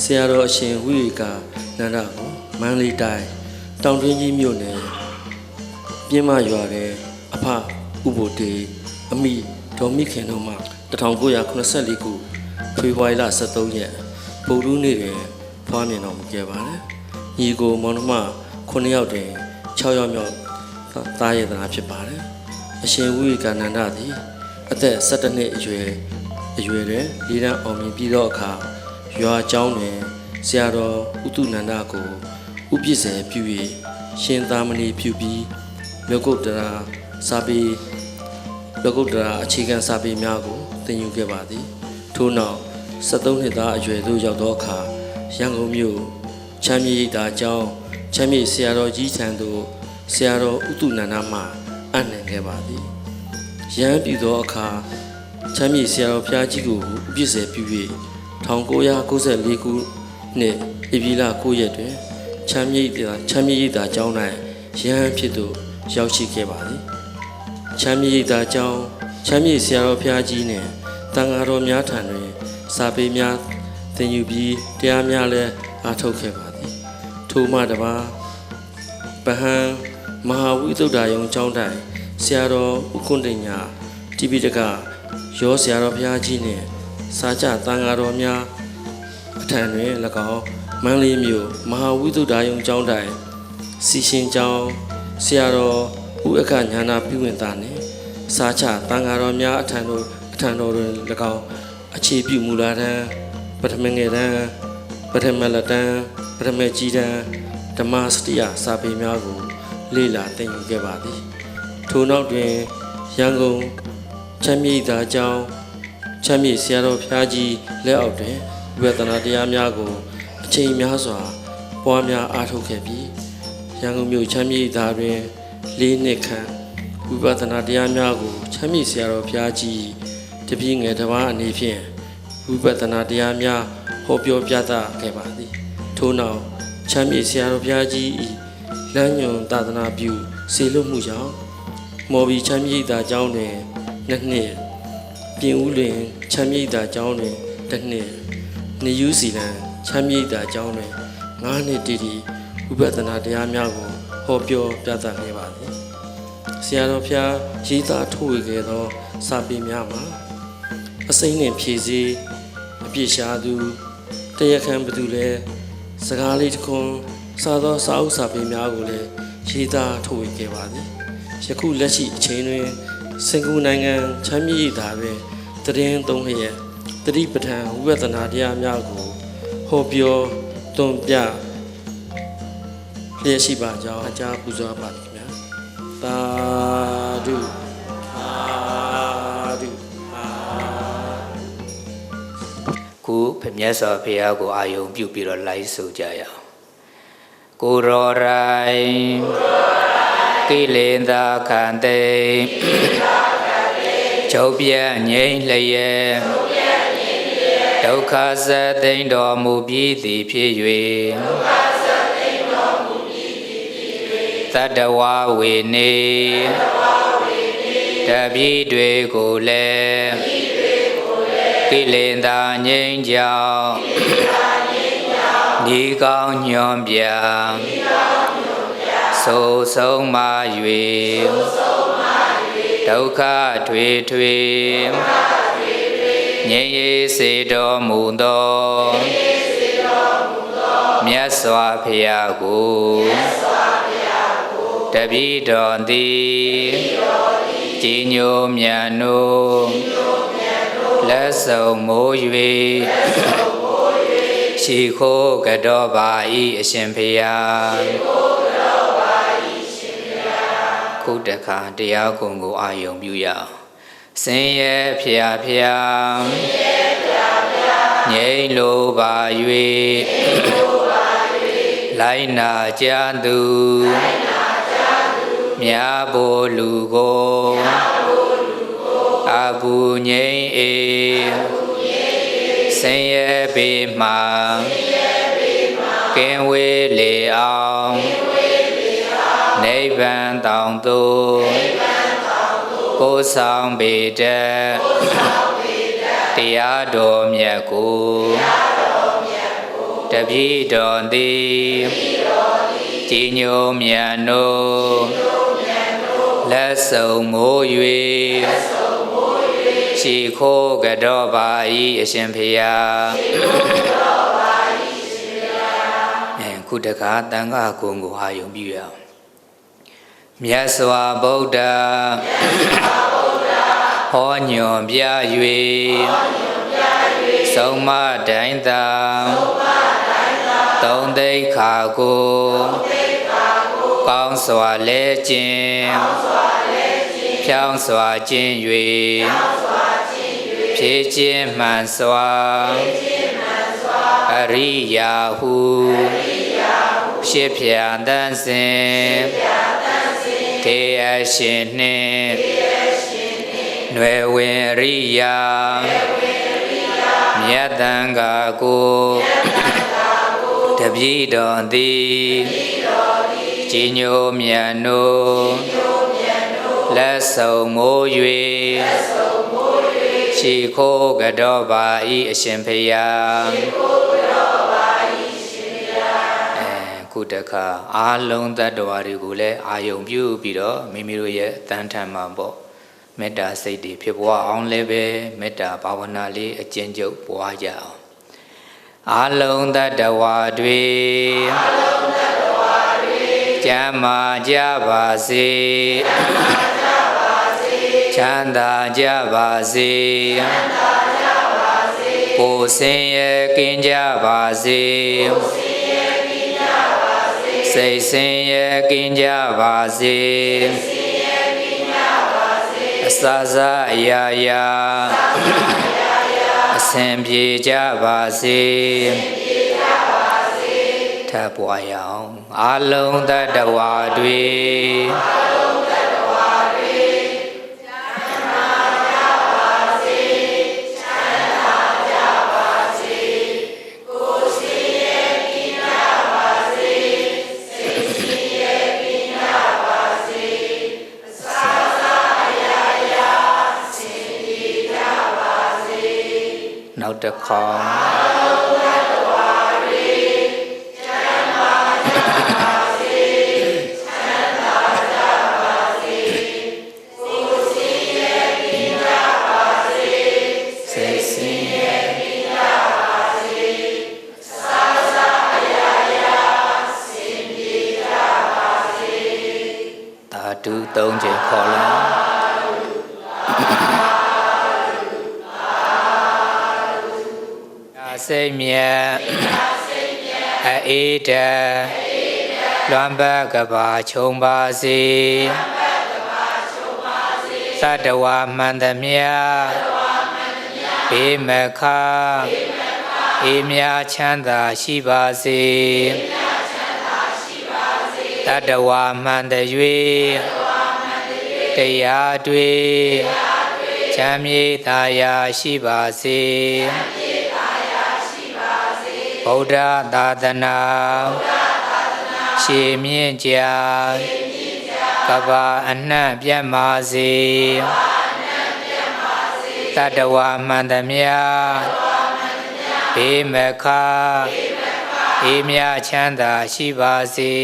ဆရာတော်အရှင်ဝိဝေကနန္ဒကိုမန္တလေးတိုင်းတောင်တွင်းကြီးမြို့နယ်ပြင်းမရွာတဲ့အဖဥပိုတေအမိဒေါ်မိခင်တို့မှ1984ခုဖေဖော်ဝါရီလ23ရက်ပုရုနေ့တွင်ဖွားမြင်တော်မူခဲ့ပါတယ်။ညီကိုမောင်နှမ9ယောက်တွင်6ယောက်မြောက်သားရတနာဖြစ်ပါတယ်။အရှင်ဝိဝေကနန္ဒသည်အသက်17နှစ်အရွယ် အရွယ်တွင်လေးတန်းအောင်မြင်ပြီးသောအခါရွာကျောင်းတွင်ဆရာတော်ဥတုနန္ဒကိုဥပစ္စေပြု၍ရှင်သာမဏေပြုပြီးမြုပ်ကုတ်တရာစာပေလောကုတ္တရာအခြေခံစာပေများကိုသင်ယူခဲ့ပါသည်ထို့နောက်73နှစ်သားအရွယ်သို့ရောက်သောအခါရန်ကုန်မြို့ချမ်းမြေတာကျောင်းချမ်းမြေဆရာတော်ကြီးထံသို့ဆရာတော်ဥတုနန္ဒမှအနှံခဲ့ပါသည်ရဟန်းပြုသောအခါ ချမ်းမြေဆရာတော်ဘုရားကြီးကိုဥပစ္စေပြု၍1994ခုနှစ်ဧပြီလ9ရက်တွင်ချမ်းမြေတာချမ်းမြေတာကျောင်း၌ရဟန်းဖြစ်သို့ရောက်ရှိခဲ့ပါသည်ချမ်းမြေသာကျောင်းချမ်းမြေဆရာတော်ဖျားကြီးနှင့်တန်ဃာတော်များထံတွင် စာပေများသင်ယူပြီးတရားများလည်းအားထုတ်ခဲ့ပါသည်ထိုမှတပါပဟံမဟာဝိသုဒ္ဓယုံကျောင်းတိုင်ဆရာတော်ဥက္ကုဋ္ဌညာတိပိတက ရောဆရာတော်ဖျားကြီးနှင့်စာကြတန်ဃာတော်များအထံတွင်၎င်းမန္တလေးမြို့မဟာဝိသုဒ္ဓယုံကျောင်းတိုင်စီရှင်ကျောင်းဆရာတော်ဥက္ကညာနာပြုဝင်တာနှင့်စာချတန်ဃာတော်များအထံတော်အထံတော်တွင်၎င်းအခြေပြုမူလာတန်းပထမငယ်တန်းပထမလက်တန်းပထမကြီးတန်းဓမ္မစတိယစာပေများကို လေ့လာသင်ယူခဲ့ပါသည်ထိုနောက်တွင်ရန်ကုန် ချမ်းမြေသာကျောင်းချမ်းမြေဆရာတော်ဖျားကြီးလက်အောက်တွင်ဝေဒနာတရားများကိုအချိန်များစွာ ပွားများအားထုတ်ခဲ့ပြီးရန်ကုန်မြို့ချမ်းမြေသားတွင်၄နှစ်ခန့်ဝိပဿနာတရားများကိုချမ်းမြေဆရာတော်ဘုရားကြီးတပည့်ငယ်တစ်ပါးအနေဖြင့်ဝိပဿနာတရားများဟောပြောပြသခဲ့ပါသည်ထို့နောက်ချမ်းမြေဆရာတော်ဘုရားကြီး၏လမ်းညွန်သာသနာပြုစေလွတ်မှုကြောင့်မော်ဘီချမ်းမြေသားကျောင်းတွင် နှစ်နှစ်ပြင်ဦးလွင်ချမ်းမြေသားကျောင်းတွင်တစ်နှစ်နေယူစီလန်ချမ်းမြေသားကျောင်းတွင်၅နှစ်တည်တည်ဝိပဿနာတရားများကိုဟောပြောပြသခဲ့ပါသည်ဆရာတော်ဖျားရေးသားထုတ်ဝေခဲ့သောစာပေများမှာအစိမ့်နှင့်ဖြည့်စည်းအပြည့်ရှားသူတရားခံဘသူလဲစကားလေးတစ်ခွန်းစာသောစာအုပ်စာပေများကိုလည်းရေးသားထုတ်ဝေခဲ့ပါသည်ယခုလက်ရှိအချိန်တွင် စင်ကာပူနိုင်ငံချမ်းမြေ့သာတွင်တည်င်းသုံးလျက်တတိပဋ္ဌာန်ဝိပဿနာတရားများကိုဟောပြောသွန်ပြလျက်ရှိပါကြောင်းအကြပူဇော်ပါသည်ခင်ဗျာသာဓုသာဓုသာခုဖမြတ်စွာဘုရားကိုအာယုံပြုပြီးတော့လိုက်ဆိုကြရအောင်ကိုရောရိုင်းကိ လေသာခန္တေချုပ်ပြတ်ငြိမ့်လျက်ဒုက္ခစသိမ့်တော်မူပြီးသည်ဖြစ်၍သတ္တဝါဝေနေတပိတွေကိုလည်းကိလေသာငြိမ်းကြောင်းဒီကောင်းညွန်ပြ ဆိုဆုံးမ၍ဒုက္ခထွေထွေငြိမ်းရေးစေတော်မူသောမြတ်စွာဘုရားကိုတပိတော်သည်ကြည်ညိုမြတ်နိုးလက်ဆုံမိုး၍ရှိခိုးကတော့ပါဤအရှင်ဖေယ ခုတခါတရားကုံကိုအာယုံပြုရအောင်စင်ရဲ့ဖျားဖျားငြိမ့်လိုပါ၍လိုက်နာကြသူမြာဘိုလ်လူကိုအဘူငိမ့်အေဆင်းရဲပေမှာကင်းဝေးလေအောင် နိဗ္ဗာန်တောင်သို့ကိုယ်ဆောင်ပေတတ်တရားတော်မြတ်ကိုတပည့်တော်သည်ကြီးညိုမြတ်နို့လက်ဆုံမိုး၍ရှ िख ိုးကြောပါဤအရှင်ဖေယအဲခုတကားတန်ခါကုံကိုအာယုံပြုရအောင် မြတ်စွာဘုရားဟောညွန်ပြ၍ဆုံးမတိုင်းသာသုံးသိခါကိုကောင်းစွာလဲခြင်းဖြောင်းစွာခြင်း၍ဖြည့်ခြင်းမှန်စွာအရိယာဟုရှစ်ဖြာတန်းစဉ် တေအရှင်နှင့်နွယ်ဝင်ရိယာမြတ်တန်ကာကိုတပည့်တော်သည်ကြီးညိုမြတ်နို့လက်ဆုံမိုး၍ရှ िख ိုးကြောပါဤအရှင်ဖေယ အဲခုတခါအားလုံးတ attva တွေကိုလည်းအာယုံပြုပြီးတော့မိမိတို့ရဲ့တန်ထံမှာပေါ့မေတ္တာစိတ်တွေဖြစ်ပွားအောင်လည်းပဲမေတ္တာဘာဝနာလေးအကျဉ်းချုပ်ပွားကြအောင်အာလုံးတ attva တွေအာလုံးတ attva တွေကျမ်းမာကြပါစေချမ်းသာကြပါစေချမ်းသာကြပါစေကိုယ်စင်ရဲ့ကင်းကြပါစေကိုယ်စင်ရဲ့ကင်းကြပါ စေစိတ်စင်ရဲ့ကင်းကြပါစေစိတ်စင်ရဲ့ကင်းကြပါစေအစစအရာရာအစဉ်ပြေကြပါစေထပ်ပွားရအောင်အလုံးသတ္တဝါတွေ တစ်ခေါက်စိတ်စင်ရဲ့သာဓုသုံးချိန်ခေါ်လာ စိတ်မြတ်အေးတလွမ်းပတ်ကဘာခြုံပါစေသတ္တဝါမှန်သမျှဘေးမခအေးမြချမ်းသာရှိပါစေတတ္တဝါမှန်တဲ့၍တရားတွေချမ်းမြေ့သာယာရှိပါစေ ဗုဒ္ဓသာသနာရှေမြင့်ကြကဘာအနှံ့ပြတ်ပါစေတတ္တဝါမှန်သမျှဘေးမခအေးမြချမ်းသာရှိပါစေ